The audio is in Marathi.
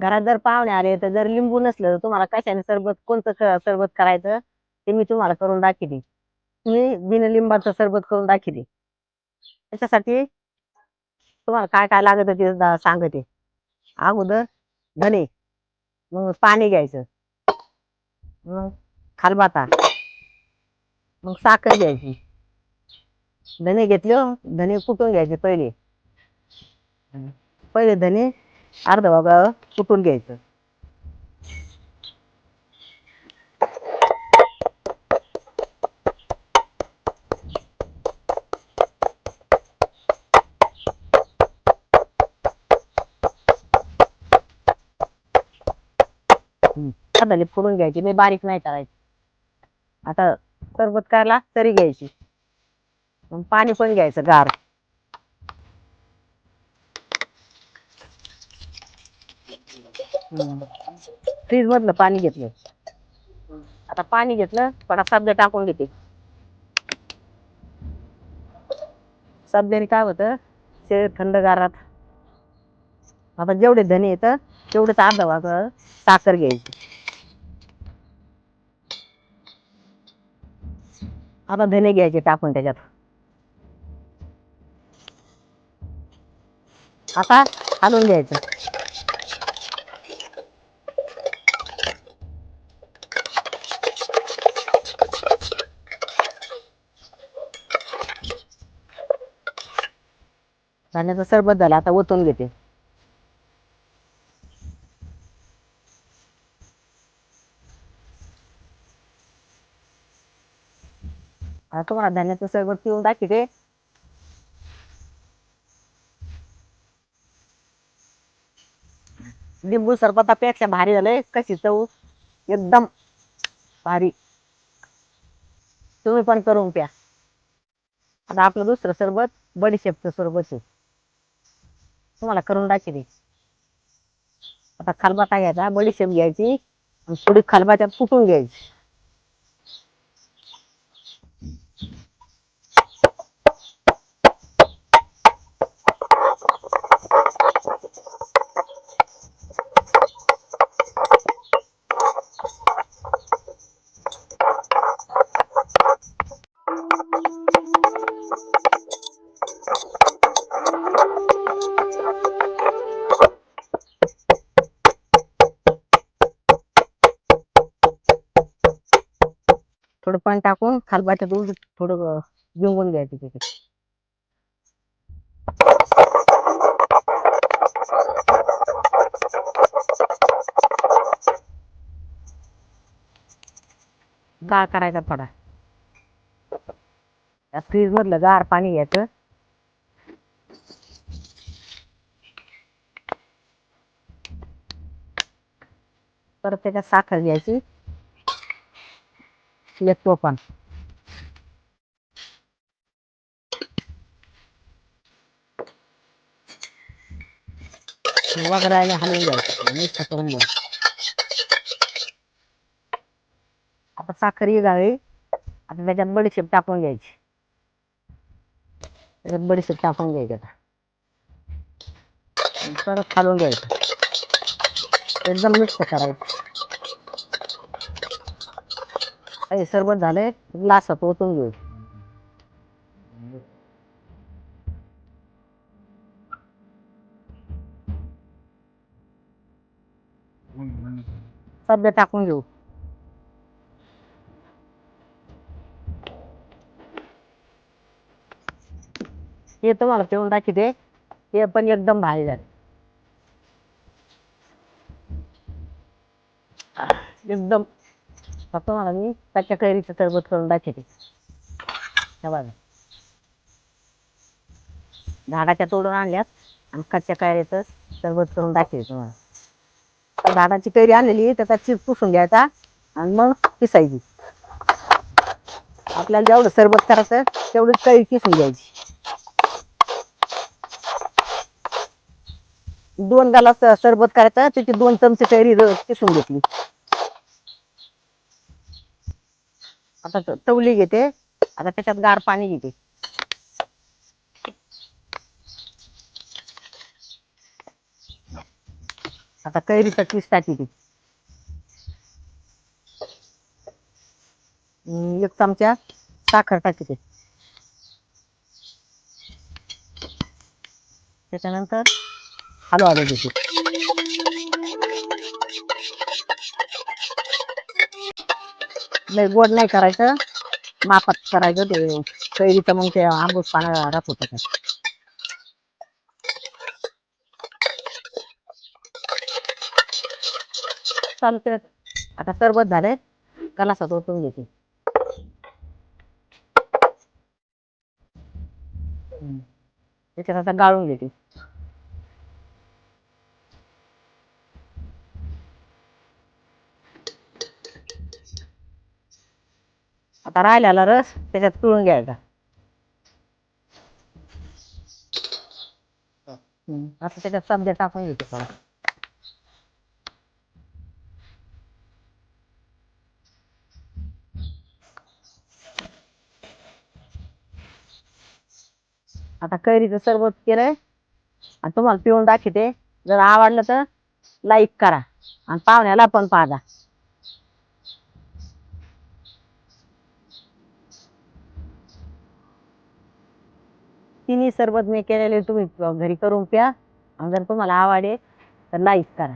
घरात जर पाहुणे आले तर जर लिंबू नसलं तर तुम्हाला कशाने सरबत कोणतं क- सरबत करायचं ते मी तुम्हाला करून दाखवते. मी बिन लिंबाचं सरबत करून दाखवते. त्याच्यासाठी तुम्हाला काय काय लागत ते दा- सांगते. अगोदर धने मग पाणी घ्यायचं. मग खालबाता मग साखर घ्यायची. धने घेतले हो, धने कुटून घ्यायचे पहिले. पहिले धने अर्धा वागा कुटून घ्यायचं. अर्धाने फोडून घ्यायची मी बारीक नाही करायची. आता सरबत करायला तरी घ्यायची. मग पाणी पण घ्यायचं गार. फ्रीज मधलं पाणी घेतलं. आता पाणी घेतलं थोडा सब्जा टाकून घेते. सब्जाने काय होतं ते थंडगारात आता जेवढे धने येत तेवढेच अर्धा वाग साखर घ्यायची. आता धने घ्यायचे टाकून त्याच्यात. आता हलवून घ्यायचं. जाण्याचा सरबत झाला आता ओतून घेते. आता तुम्हाला धान्याचं सरबत पिऊन दाखवते. लिंबू सरबतापेक्षा भारी झालंय कशी चव? एकदम भारी. तुम्ही पण करून प्या. आता आपलं दुसरं सरबत बडीशेपचं सरबत आहे. तुम्हाला करून दाखवते. आता खलबत्ता घ्यायचा? बडीशेप घ्यायची आणि थोडी खलबत्त्यात फुटून घ्यायची. थोडं पाणी टाकून खालबाच्या दूध थोडं जिंकून घ्यायचं तिथे. गाळ करायचा थोडा. फ्रीज मधलं गार पाणी घ्यायचं. परत त्याच्यात साखर घ्यायची. येतो पण. वगैरे हलवून घ्यायचं मिक्स करून घ्यायचं आता साखर ही गावी आता त्याच्यात बडीशेप टाकून घ्यायची. त्याच्यात बडीशेप टाकून घ्यायची आता. परत खालून घ्यायचं. एकदम मिक्स करायचं. हे सरबत झाले ग्लासात ओतून घेऊ. सध्या टाकून घेऊ. हे तुम्हाला पिऊन दाखवते हे पण एकदम भारी झाले. एकदम फक्त मला मी कच्च्या कैरीचं सरबत करून दाखवते. हे बघा. झाडाच्या तोडून आणल्यात आणि कच्च्या कैरीचं सरबत करून दाखवते तुम्हाला. झाडाची कैरी आणलेली त्याचा चिप पुसून घ्यायचा आणि मग पिसायची. आपल्याला जेवढं सरबत करायचं तेवढी कैरी किसून घ्यायची. दोन गालास सरबत करायचं त्याची दोन चमचे कैरी किसून घेतली. आता तवली घेते. आता त्याच्यात गार पाणी घेते. आता कैरीचा किस्ता टाकी एक चमचा साखर टाकते त्याच्यानंतर हलवा देते. नाही गोड नाही करायचं. मापात करायचं ते. कैरीचं मग ते आंबूस पाना राहत होतं त्यात. चालते आता सरबत झाले गलासात ओतून घेते. त्याच्यात आता गाळून घेते. आता राहिलेला रस त्याच्यात पिळून घ्यायचा. हम्म. आता त्याच्यात समजा टाकून घेते थोडा. आता कैरीचं सरबत केलंय. आणि तुम्हाला पिऊन दाखवते. जर आवडलं तर लाईक करा. आणि पाहुण्याला पण पाहा तिन्ही सरबत मी केलेले तुम्ही घरी करून प्या. आणि जर तुम्हाला आवडेल तर लाईक करा.